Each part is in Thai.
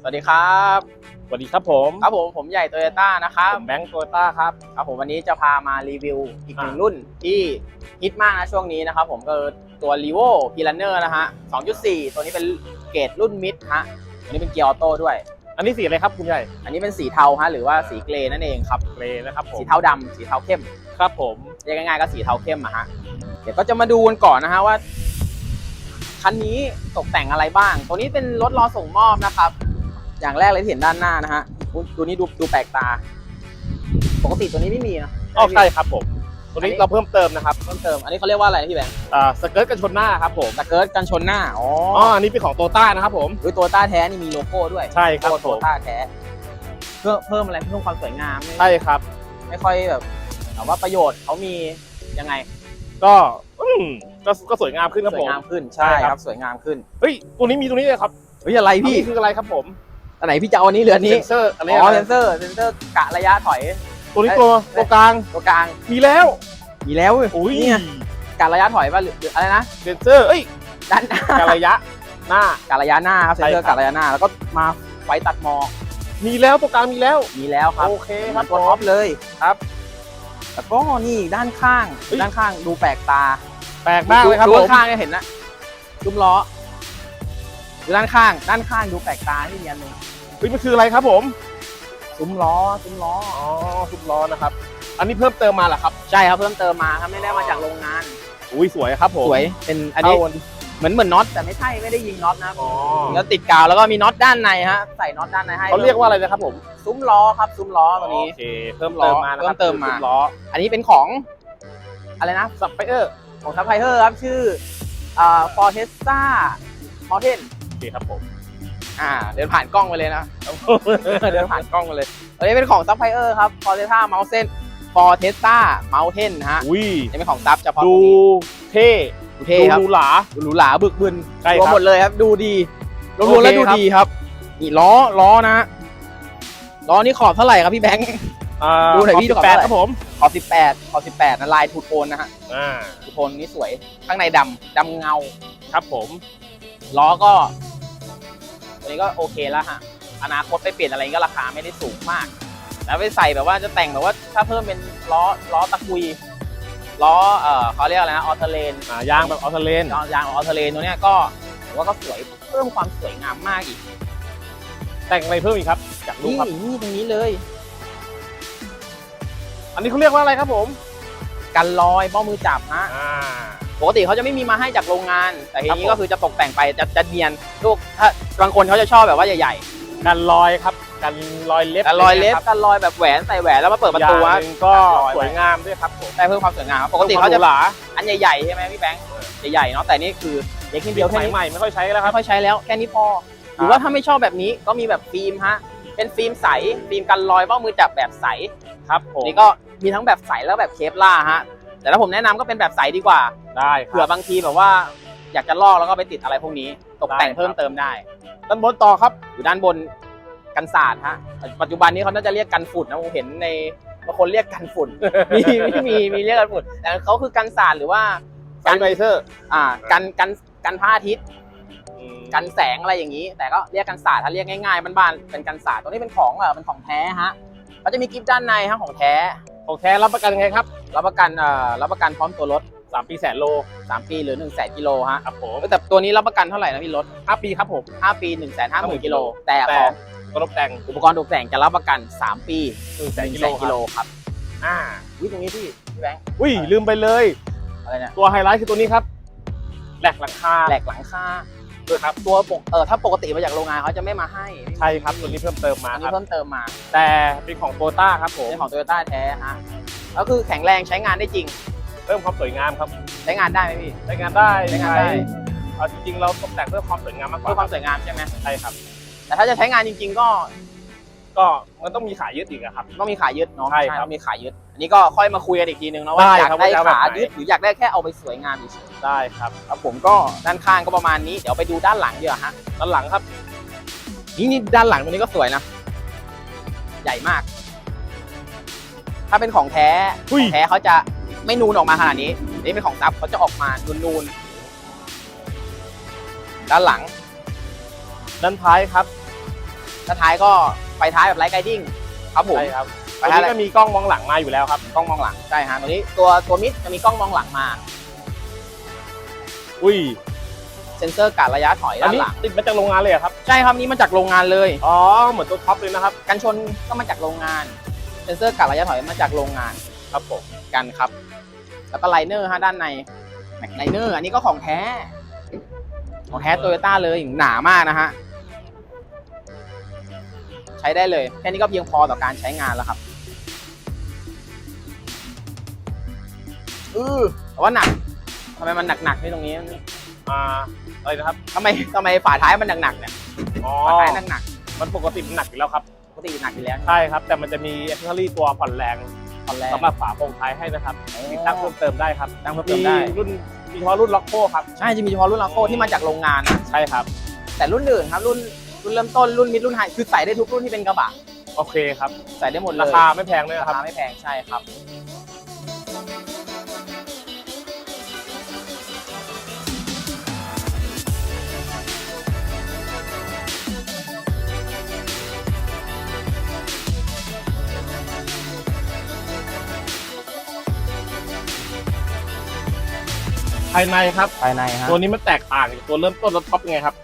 สวัสดีครับสวัสดีครับผมครับผมผมใหญ่โตโยต้านะครับผมแบงค์โตโยต้าครับครับผมวันนี้จะพามารีวิวอีกหนึ่งอ่ารุ่นที่ฮิตมากนะช่วงนี้นะครับผมก็คือตัว r e v o p i l a n e r นะฮะ 2.4 ตัวนี้เป็นเกรดรุ่นมิดฮะตัวนี้เป็นเกียร์ออโต้ด้วย อันนี้สีอะไรครับคุณใหญ่ อันนี้เป็นสีเทาฮะหรือว่าสีเกรย์นั่นเองครับ เกรย์นะครับผมสีเทาดำสีเทาเข้มครับผมเรียกง่ายๆก็สีเทาเข้มอะฮะเดี๋ยวก็จะมาดูกันก่อนนะฮะว่าคันนี้ตกแต่งอะไรบ้าง ตัวนี้เป็นรถรอส่งมอบนะครับ อย่างแรกเลยที่เห็นด้านหน้านะฮะอุ๊ยตัวนี้ดูดูแปลกตา ปกติตัวนี้ไม่มีนะอ๋อใช่ครับผม ตัวนี้อันนี้เราเพิ่มเติมนะครับเพิ่มเติม อันนี้เขาเรียกว่าอะไรนะพี่แบงค์อ่าสเกิร์ตกันชนหน้าครับผมสเกิร์ตกันชนหน้า อ๋ออ๋ออันนี้เป็นของโตต้านะครับผมด้วยตัวต้าแท้นี่มีโลโก้ด้วยใช่ครับโลผโก้มต้าแท้ เพื่อเพิ่มอะไรเพิ่มความสวยงามไม่ใช่ครับ ไม่ค่อยแบบแต่ว่าประโยชน์เขามียังไง ก็อืมก็ก็สวยงามขึ้นครับสวผยมงามขึ้นใช่ใช่ครับครับ สวยงามขึ้นเฮ้ยตัวนี้มีตัวนี้เลยครับเฮ้ยอะไรพี่อันนี้คืออะไรครับผม อันไหนพี่จะเอาอันนี้เหลืออันนี้เซนเซอร์อะไรอ๋ออะไรเซนเซอร์เซนเซอร์กะระยะถอยตัวนี้ตัวตัวกลางตัวกลางมีแล้วมีแล้วเว้ยอุ้ยเนี่ยกะระยะถอยป่ะหรือหรืออะไรนะเซนเซอร์เอ้ยด้านหน้าการระยะหน้ากะระยะหน้าครับเซนเซอร์ใช่ครับกะระยะหน้าแล้วก็มาไว้ตัดหมอกมีแล้วตัวกลางมีแล้วมีแล้วครับโอเคครับตัวท็อปเลยครับแล้วก็นี่ด้านข้างเฮ้ยด้านข้างดูแปลกตา แปลกมากเลยครับดูผมข้างๆเนี่ยเห็นนะซุ้มล้อดูด้านข้าง ด้านข้างดูแปลกตาที่มีอันหนึง เฮ้ยมันคืออะไรครับผม ซุ้มล้อซุ้มล้ออ๋อทุบล้อนะครับ อันนี้เพิ่มเติมมาเหรอครับ ใช่ครับเพิ่มเติมมาครับไม่ได้มาจากโรงงาน อุ้ยสวยครับผมสวยเป็นอันนี้เข้าเหมือนเหมือนน็อตแต่ไม่ใช่ไม่ได้ยิงน็อตนะอ๋อแล้วติดกาวแล้วก็มีน็อตด้านในฮะใส่น็อตด้านในให้เขาเรียกว่าอะไรนะครับผมซุ้มล้อครับซุ้มล้อตัวนี้โอเคเพิ่มเติมมานะครับเพิ่มเติมมาทุบล้ออันนี้เป็นของอะไรนะสับไปเออร์ของซัพพลายเออร์ครับชื่ออ่าฟอร์เทสซ่ามอเทนโอเคครับผม อ่าเดินผ่านกล้องไปเลยนะ เดินผ่านกล้องไปเลยอันนี้เป็นของซัพพลายเออร์ครับฟอร์เทสซ่าเมาส์เซนฟอร์เทสซ่าเมาเทนฮะอุ้ยอันนี้เป็นของซับเฉพาะดูตัวนี้เท่ดูเท่ครับดูหรูหรา ดูหรูหราบึกบึนใช่รวมครับหมดเลยครับ ดูดีรวมโอๆเคแล้วดูครับ ดีครับนี่ล้อล้อนะฮะล้อนี่ขอบเท่าไหร่ครับพี่แบงค์ อ่าดูหน่อยพี่ขดูบก่อนแปดว่า ครับผมขอบ18ขอบ18นะลายทูโทนนะฮะอ่าทูโทนนี่สวยข้างในดำดำเงา ครับผมล้อก็ ตัวนี้ก็โอเคแล้วฮะอนาคตไปเปลี่ยนอะไรก็ราคาไม่ได้สูงมาก แล้วไปใส่แบบว่าจะแต่งแบบว่าถ้าเพิ่มเป็นล้อล้อตะกุยล้อเออเขาเรียกอะไรนะออเทเลนอ่ายางแบบออเทเลนยางออเทเลนตัวเนี้ยก็ผมว่าก็สวยเพิ่มความสวยงามมากอีก แต่งอะไรเพิ่มอีกครับอยากรู้นี่ครับนี่ตรงนี้เลย อันนี้เขาเรียกว่าอะไรครับผม กันลอยเป้ามือจับฮะอ่า ปกติเขาจะไม่มีมาให้จากโรงงาน แต่ทีครับนี้ผมก็คือจะตกแต่งไปจะจะเนียนลูกถ้าบางคนเขาจะชอบแบบว่าใหญ่กันรอยครับกันรอยเล็บๆกันลอยเล็บครับกันลอยแบบแหวนใส่แหวนแล้วมาเปิดประตูอย่าฮะงหนึ่งก็กันรอยไว้สวยงามด้วยครับผมได้เพิ่มความสวยงามครับปกติเขาจะหรูหราอันใหญ่ๆใช่ไหมพี่แบงค์ใหญ่ๆเนาะแต่นี่คือเล็กนิดเดีเดียยววสแค่มัยนี้ ใหม่ไม่ค่อยใช้แล้วคไม่รับ ค่อยใช้แล้วแค่นี้พอ หรือว่าถ้าไม่ชอบแบบนี้ก็มีแบบฟิล์มฮะ เป็นฟิล์มใส ฟิล์มกันรอยเบ้ามือจับแบบใส ครับผมนี่ก็มีทั้งแบบใสแล้วแบบเคปล่าฮะ แต่ถ้าผมแนะนำก็เป็นแบบใสดีกว่า ได้คเผื่อรับบางทีแบบว่าอยากจะลอกแล้วก็ไปติดอะไรพวกนี้ตกแต่งได้ครับ เพิ่มเติมได้ ด้านบนต่อครับ อยู่ด้านบนกันศาสตร์ฮะปัจจุบันนี้เขาน่าจะเรียกกันฝุ่นนะผมเห็นในบางคนเรียกกันฝุ่น มีมีมีมีเรียกกันฝุ่นแต่เขาคือกันศาสตร์หรือว่าไซไบเซอร์อ่ากันกันกันพระอาทิตย์กันแสงอะไรอย่างนี้ แต่ก็เรียกกันศาสตร์ถ้าเรียกง่ายๆบ้านๆเป็นกันศาสตร์ตัวนี้เป็นของเออเป็นของแท้ฮะเขาจะมีกิฟต์ด้านในฮะของแท้ ของแท้รับประกันยังไงครับ รับประกันเอ่อรับประกันพร้อมตัวรถ 3ปีแสนโล 3 ปีหรือ1 0 0 0 0แกิโลฮะครับผมเออแต่ตัวนี้รับประกันเท่าไหร่นะพี่รถ5ปีครับผม5ปี1 5 0 0 0 0กิโล แต่แต่ของกรบแต่งอุปกรณ์ตกแต่งจะรับประกัน 3 ปี1 0 0 0 0 1 0 0กิ0โล0กิโลครับอ่าวิตรงนี้พี่พี่แบงค์อุ้ยลืมไปเลยอะไรเนี่ยตัวไฮไลท์คือตัวนี้ครับแหลกหลังคาแหลกหลังคาด้วยครับตัวปกเออถ้าปกติมาจากโรงงานเขาจะไม่มาให้ใช่ครับตัวนี้เพิ่มเติมมาอันคนี้รับเพิ่มเติมมา แต่เป็นของโตต้าครับผมเป็นของโตโยต้าแท้ฮะก็คือแข็งแรงใช้งานได้จริง เพิ่มความสวยงามครับใช้งานได้ไหมพี่ ใช้งานได้ใช้งานได้ เอาจริงๆเราตกแต่งเพื่อความสวยงามมากกเพื่อคามว่าวสวยงามใช่ไหมใช่ครับ แต่ถ้าจะใช้งานจริง ๆ ก็ก็มันต้องมีขายึดอีกอะครับ ต้องมีขายึดเนาะใช่ครับต้องมีขายึด อันนี้ก็ค่อยมาคุยกันอีกทีนึงนะว่าได้อยากครับได้ว่าจะเอาแบบขาไหน ยึดหรืออยากได้แค่เอาไปสวยงามเฉยได้ครับๆครับผมก็ด้านข้างก็ประมาณนี้เดี๋ยวไปดูด้านหลังดีกว่าฮะด้านหลังครับ นี่นี่ด้านหลังตรงนี้ก็สวยนะใหญ่มาก ถ้าเป็นของแท้อุ้ยของแท้เขาจะ ไม่นูนออกมาขนาดนี้ นี่เป็นของซับเขาจะออกมานูนๆด้านหลัง ด้านท้ายครับแล้วท้ายก็ไฟท้ายแบบไลท์ไกดิ้งครับผมใช่ครับไฟตัวท้ายนี้ก็มีกล้องมองหลังมาอยู่แล้วครับ กล้องมองหลังใช่ฮะตัวนี้ตัวตัวมิดจะมีกล้องมองหลังมา อุ้ยเซ็นเซอร์การระยะถอยอันด้านนี้หลังติดมาจากโรงงานเลยเหรอครับ ใช่ครับนี่มาจากโรงงานเลย อ๋อ เหมือนตัวท็อปเลยนะครับ กันชนก็มาจากโรงงาน เซ็นเซอร์การระยะถอยมาจากโรงงานครับผมกันครับ แล้วก็ไลเนอร์ฮะด้านในแม็กไลเนอร์อันนี้ก็ของแท้ ของแท้โตโยต้าเลยหนามากนะฮะใช้ได้เลย แค่นี้ก็เพียงพอต่อการใช้งานแล้วครับอือแต่ว่าหนักทำไมมันหนักๆที่ตรงนี้อ่าอะไรนะครับทำไมทำไมฝาท้ายมันหนักๆเนี่ยอ๋อฝาท้ายหนักมันปกติมันหนักอยู่แล้วครับๆปกติหนักอยู่แล้ว ใช่ครับ แต่มันจะมีแอคเซสซอรี่ตัวผ่อนแรง ตอนแรกสำหรับฝาโปร่งท้ายให้นะครับติดตั้งเพิ่มเติมได้ครับตั้งเพิ่มเติมได้รุ่นมีเฉพาะรุ่นล็อกโก้ครับใช่จะมีเฉพาะรุ่นลาโคที่มาจากโรงงานนะใช่ครับ แต่รุ่นอื่นครับรุ่นรุ่นเริ่มต้นรุ่นมิดรุ่นไฮคือใส่ได้ทุกรุ่นที่เป็นกระบะโอเคครับใส่ได้หมดเลยราคาไม่แพงด้วยรานะครับคาไม่แพงใช่ครับายในครับ ภายในฮะตัวนี้มันแตกต่างจากตัวเริ่มต้นรถท็อปยังไงครับ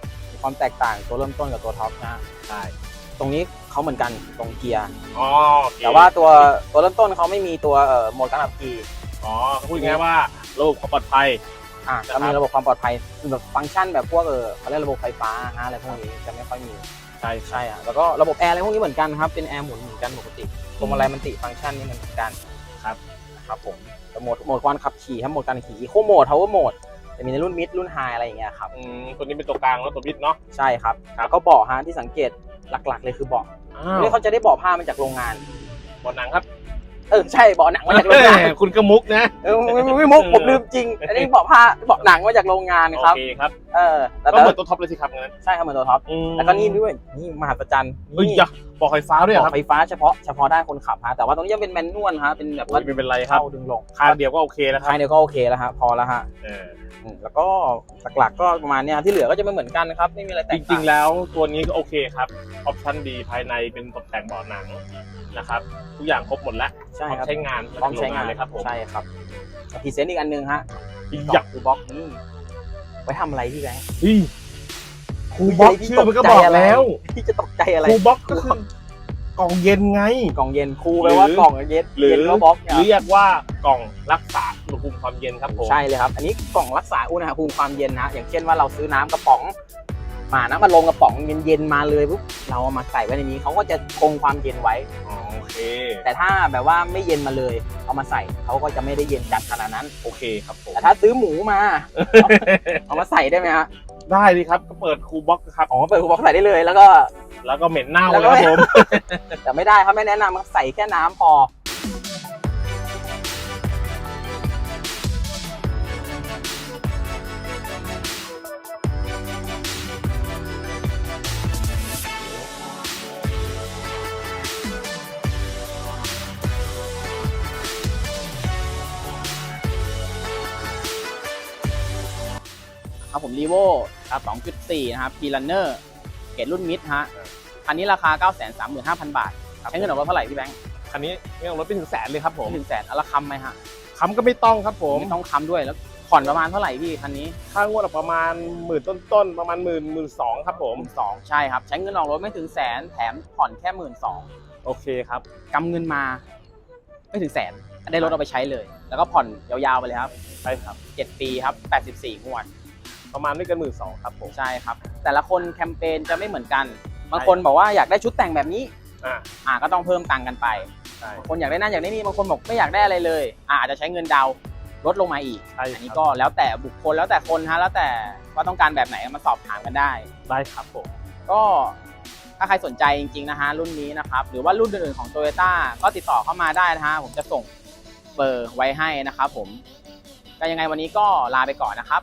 ความแตกต่างตัวเริ่มต้นกับตัวท็อปนะฮะใช่ตรงนี้เขาเหมือนกันตรงเกียร์ อ๋อโอเคแต่ว่าตัวตัวเริ่มต้นเขาไม่มีตัวเอ่อโหมดการขับขี่ อ๋อพูดง่ายๆว่าระบบความปลอดภัย อะนะครับ จะมีระบบความปลอดภัยคือแบบฟังก์ชันแบบพวกเออเขาเรียกระบบไฟฟ้าฮะอะไรพวกนี้จะไม่ค่อยมีใช่ใช่อะแล้วก็ระบบแอร์อะไรพวกนี้เหมือนกันครับเป็นแอร์หมุนเหมือนกันปกติพวงมาลัยมันติฟังก์ชันนี่มันเหมือนกันครับ นะครับผมแต่ โหมดโหมดการขับขี่ครับโหมดการขี่อีโคโหมดทาวเวอร์โหมดจะมีในรุ่นมิดรุ่นไฮอะไรอย่างเงี้ยครับอืมตัวนี้เป็นตัวกลางแล้วตัวบิดเนาะใช่ครับครับแล้วก็เบาะฮะที่สังเกตหลักๆ เลยคือเบาะอ้าวนี่เขาจะได้เบาะผ้ามาจากโรงงานบอลหนังครับเออใช่เบาะหนังมาจากโรงงานคุณกระมุกนะเออไม่ไม่ไม่มุกผมลืมจริง อันนี้เบาะผ้าเบาะหนังมาจากโรงงานโอครับเคครับเออแต่ก็แต่เหมือนตัวท็อปเลยสิครับงั้นใช่ครับเหมือนตัวท็อปอืมแล้วก็นี่ด้วยนี่มหัศจรรย์เฮ้ยนี่ยะบ อกไฟฟ้าด้วยเหรเบาะอครับไฟฟ้าเฉพาะเฉพาะด้านคนขับฮะแต่ว่าตรงนี้ยังเป็นแมนนวลฮะเป็นแบบโอ้ว่ายไม่เป็นไรครับ เข้าดึงลงคางเดียวก็โอเคแล้วครัใช่บเดียวก็โอเคแล้วฮะพอแล้วฮะเอออืมแล้วก็หลักๆก็ประมาณเนี้ยที่เหลือก็จะไม่เหมือนกันนะครับไม่มีอะไรแตจกริต่างงๆแล้วตัวนี้ก็โอเคครับ ออปชั่นดีภายในเป็นตกแต่งเบาะหนังนะครับ ทุกอย่างครบหมดแล้วใช่พร้อมครับใช้งานพร้อมใช้งานเลยครับผมใช่ครับพรีเซนต์อีกอันหนึงฮะอีกกอล่ยาอกงคือบล็อกนี่ไว้ทำอะไรพี่แบงค์ เฮ้ย ครูบ็อกพี่ชื่อมันก็ตกใจบอกอะไรแล้วพี่จะตกใจอะไรครูบ็อกก็คือกล่องเย็นไง กล่องเย็นคูแปลว่าหรือกล่องเย็นหรือเย็นก็บล็อกเนี่ยเรียกว่ากล่องรักษาอุณหภูมิความเย็นครับผมใช่เลยครับ อันนี้กล่องรักษาอุณหภูมิความเย็นนะอย่างเช่นว่าเราซื้อน้ำกระป๋องมานะมาลงกระป๋องเย็นๆมาเลยปุ๊บเราเอามาใส่ไว้ในนี้เขาก็จะคงความเย็นไว้อ๋อโอเค แต่ถ้าแบบว่าไม่เย็นมาเลย เอามาใส่เขาก็จะไม่ได้เย็นจัดขนาดนั้น โอเคครับผมแต่ถ้าซื้อหมูมา เอามาใส่ได้ไหมฮะ ได้ดีครับก็เปิดครูบ็อกครับอ๋อเปิดคูบ็อกใส่ได้เลยแล้วก็ แล้วก็เหม็นเน่าแล้วแล้ก็วครับผม แต่ไม่ได้ครับไม่แนะนำครับใส่แค่น้ำพอ ผมรีโวครับ2.4นะครับพีลันเนอร์เกรดรุ่นมิดฮะคันนี้ราคา 935,000 บาท ใช้เงินออกรถเท่าไหร่พี่แบงค์คันนี้เนี่ยรถไปถึงแสนเลยครับผมถึงแสนเอาละคำไหมฮะค้ำก็ไม่ต้องครับผมไม่ต้องคำด้วยแล้วผ่อนประมาณเท่าไหร่พี่คันนี้ ค่างวดประมาณหมื่นต้นๆประมาณหมื่นหมื่นสองครับผมหมื่นสองใช่ครับ ใช้เงินออกรถไม่ถึงแสนแถมผ่อนแค่หมื่นสองโอเคครับกำเงินมา ไม่ถึงแสนได้รถเอาไปใช้เลย แล้วก็ผ่อนยาวๆไปเลยครับใช่ครับ7ปีครับ84งวด ประมาณไม่เกินหมื่นสองครับผมใช่ครับ แต่ละคนแคมเปญจะไม่เหมือนกันบางคนบอกว่าอยากได้ชุดแต่งแบบนี้อ่าอ่าก็ต้องเพิ่มตังค์กันไปใช่ บางคนอยากได้นั่นอยากได้นี่บางคนบอกไม่อยากได้อะไรเลยอ่าอาจจะใช้เงินดาวน์ลดลงมาอีก ใช่อันนี้ครับก็แล้วแต่บุคคลแล้วแต่คนฮะแล้วแต่ว่าต้องการแบบไหนมาสอบถามกันได้ ได้ครับผม ก็ถ้าใครสนใจจริงๆนะฮะรุ่นนี้นะครับ หรือว่ารุ่นอื่นๆของ Toyota ก็ติดต่อเข้ามาได้นะฮะผมจะส่งเบอร์ไว้ให้นะครับผมก็ยังไงวันนี้ก็ลาไปก่อนนะครับ